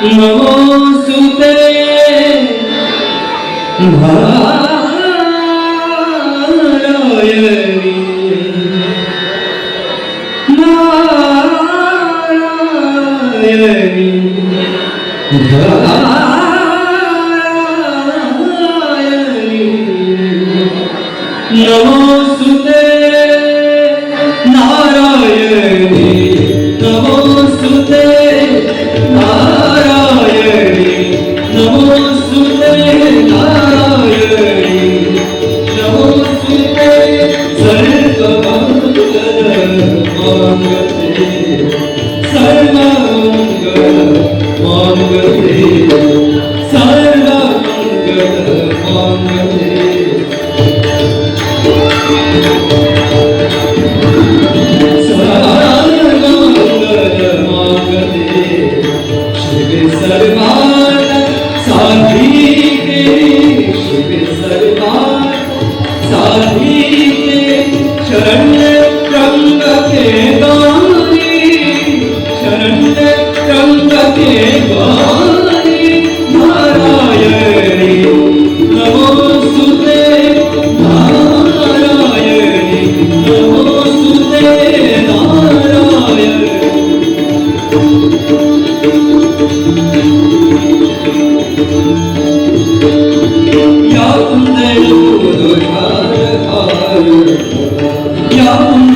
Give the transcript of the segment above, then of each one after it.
নমস্তুতে ভারায়ণী নারায়ণী ভারায়ণী নমস্তুতে Oh,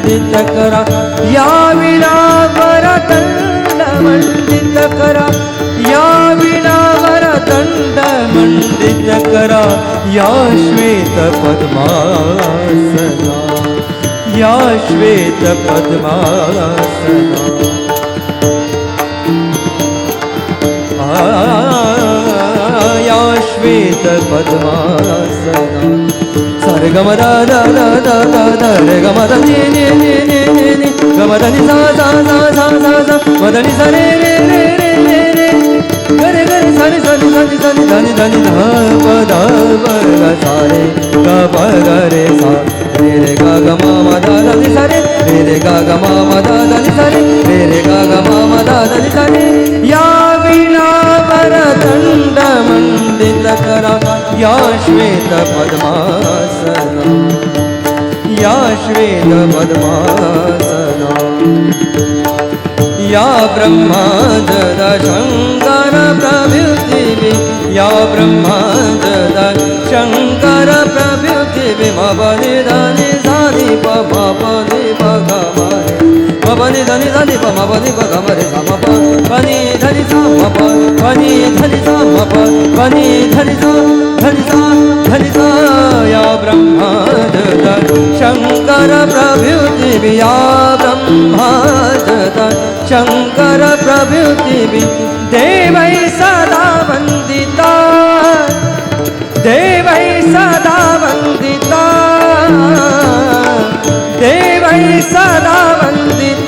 मंडित करा या विरावर दंड मंडित करा या विरावर दंड मंडित करा या श्वेत पद्मासना या श्वेत पद्मासना या श्वेत पद्मासना सरगम द दा दा दा दा दा रे गम द नि नि नि नि नि नि गम द नि सा सा सा सा सा सा म द नि सा रे रे रे रे रे रे ग रे ग रे सा नि सा नि सा नि सा नि ध नि ध नि ध प ध प ग सा रे ग प ग रे सा रे रे ग ग म म द द नि सा रे रे रे ग ग म म द द नि सा रे रे रे ग ग म म द द नि सा रे या विना वरदण्ड मण्डित करा या श्वेत पद्मा श्वेत पद्मासना या ब्रह्मा जद शङ्कर प्रभृतिभि या ब्रह्मा जद शङ्कर प्रभृतिभि मपनि धनि धनि प मपनि प गमरे मपनि धनि प मपनि प गमरे स मप पनि धनि स मप पनि धनि स धनि स धनि स या ब्रह्मा जद शङ्कर प्रभृतिभि या ब्रह्मा जद शङ्कर प्रभृतिभि देवै सदा वन्दिता। देवै सदा वन्दिता। देवै सदा वन्दिता।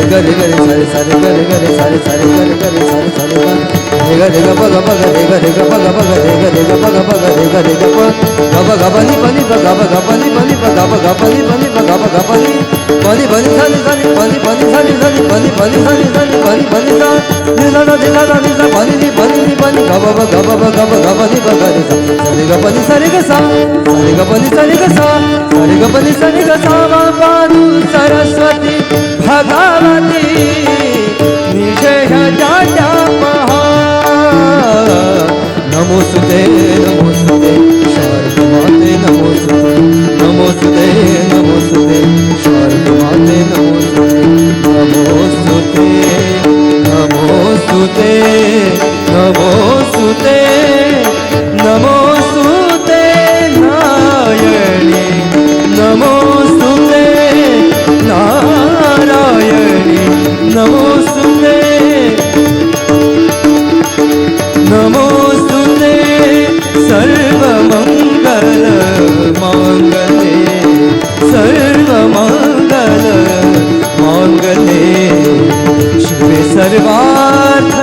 సరి గరి గరి సరి సరి గరి గరి సరి సరి గరి గరి సరి సరి గరి గరి గ పగ పగ రే గరి గ పగ పగ రే గరి గ పగ పగ రే గరి గ గబ గబ ని పని పగ పగ పని పని పగ పగ పని పని పగ పగ పని పని పని సని సని పని పని సని సని పని పని సని సని పని పని సా నిలడ నిలడ నిలడ పని ని పని ని పని గబ గబ గబ గబ గబ ని పగ ని సరి గ పని సరి గ సా సరి గ పని సరి గ సా సరి గ పని సరి గ సా మా పారు సరస్వతి भगवती निजय जाटा महा। नमोस्तुते नमोस्तुते सर्वमङ्गल माङ्गले सर्वमङ्गल माङ्गले शिवे सर्वार्थ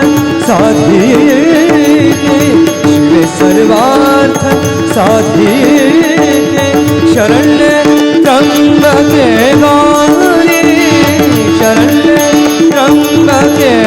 साधिके, शिवे सर्वार्थ साधिके। शरण्ये त्र्यम्बके गौरी शरण्ये त्र्यम्बके